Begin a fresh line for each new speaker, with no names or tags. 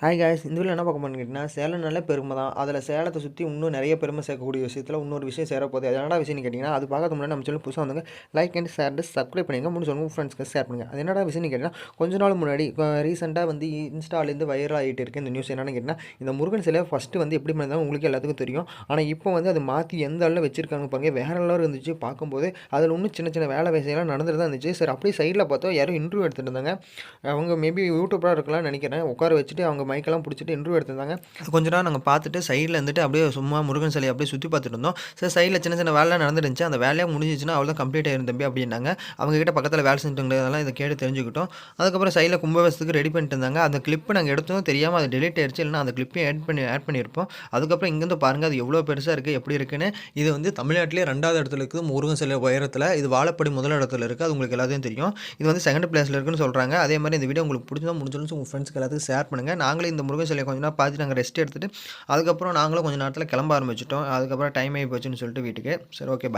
Hi guys இந்த video என்ன பார்க்க போறோம்னு கேட்டிங்கன்னா சேலம் நல்ல பெருமை தான். அதில் சேலத்தை சுற்றி இன்னும் நிறைய பெருமை சேர்க்கக்கூடிய விஷயத்தில் இன்னொரு விஷயம் சேரப்போகுது அது என்னடா விஷயம்னு கேட்டிங்கன்னா அது பார்க்கறது முன்னாடி நம்ம சொல்லி புதுசாக வந்தாங்க லைக் அண்ட் ஷேர் சப்ஸ்கிரைப் பண்ணுங்க முடிஞ்ச உங்கள் ஃப்ரெண்ட்ஸ்க்கு ஷேர் பண்ணுங்கள் அது என்னடா விஷயம்னு கேட்டிங்கன்னா கொஞ்ச நாள் முன்னாடி ரீசெண்டாக வந்து இன்ஸ்டாலேருந்து வைரல் ஆகிட்டு இருக்குது இந்த நியூஸ் என்னென்னு கேட்டிங்கன்னா இந்த முருகன் சிலை ஃபஸ்ட்டு வந்து எப்படி பண்ணாலும் உங்களுக்கு எல்லாத்துக்கும் தெரியும். ஆனால் இப்போ வந்து அது மாற்றி எந்த அளவில் வச்சிருக்காங்க பாருங்க. வேற லெவலில் இருந்துச்சு பார்க்கும்போது அதில் இன்னும் சின்ன சின்ன வேலை விஷயம்லாம் நடந்துட்டு தான் இருந்துச்சு. சரி அப்படியே சைடில் பார்த்தா யாரும் இன்டர்வியூ எடுத்துகிட்டு இருந்தாங்க. அவங்க மேபி யூடியூப்பராக இருக்கலாம்னு நினைக்கிறேன். உட்கார வச்சுட்டு அவங்க மைக்கெல்லாம் பிடிச்சிட்டு இன்டர்வியூ எடுத்திருந்தாங்க. கொஞ்ச நேரம் நாங்கள் பார்த்துட்டு சைடில் இருந்துட்டு அப்படியே சும்மா முருகன் சிலையை அப்படியே சுற்றி பார்த்துட்டு இருந்தோம். சரி சைடில் சின்ன சின்ன வேலை நடந்துருந்துச்சு. அந்த வேலையாக முடிஞ்சிச்சுன்னா அவ்வளோ கம்ப்ளீட் ஆயிரும் தம்பி அப்படின்னாங்க. அவங்க கிட்ட பக்கத்தில் வேலை செஞ்சுட்டு அதெல்லாம் இதை கேட்டு தெரிஞ்சுக்கிட்டோம். அதுக்கப்புறம் சைடில் கும்பவசத்துக்கு ரெடி பண்ணிட்டு இருந்தாங்க. அந்த கிளிப்பு நாங்கள் எடுத்தோம் தெரியாமல் அது டெலிட் ஆயிடுச்சு இல்லைனா அந்த கிளிப்பையும் ஆட் பண்ணி ஆட் பண்ணியிருப்போம். அதுக்கப்புறம் இங்கேருந்து பாருங்கள் அது எவ்வளோ பெருசாக இருக்குது எப்படி இருக்குன்னு. இது வந்து தமிழ்நாட்டிலே ரெண்டாவது இடத்துல இருக்குது முருகன் சிலை உயரத்தில். இது வாழப்படி முதல் இடத்துல இருக்குது அது உங்களுக்கு எல்லாத்தையும் தெரியும். இது வந்து செகண்ட் பிளேஸில் இருக்குன்னு சொல்கிறாங்க அதே மாதிரி இந்த வீடியோ உங்களுக்கு பிடிச்சதா முடிஞ்சாலும் உங்கள் ஃப்ரெண்ட்ஸ்க்கு எல்லாத்துக்கும் ஷேர் பண்ணுங்கள் நாங்கள் இந்த முருகன் சிலையை கொஞ்ச நேரம் பார்த்து நாங்கள் ரெஸ்ட் எடுத்துகிட்டு அதுக்கப்புறம் நாங்களும் கொஞ்சம் நேரத்தில் கிளம்ப ஆரம்பிச்சிட்டோம். அதுக்கப்புறம் டைம் ஆகி போச்சுன்னு சொல்லிட்டு வீட்டுக்கு. சரி ஓகே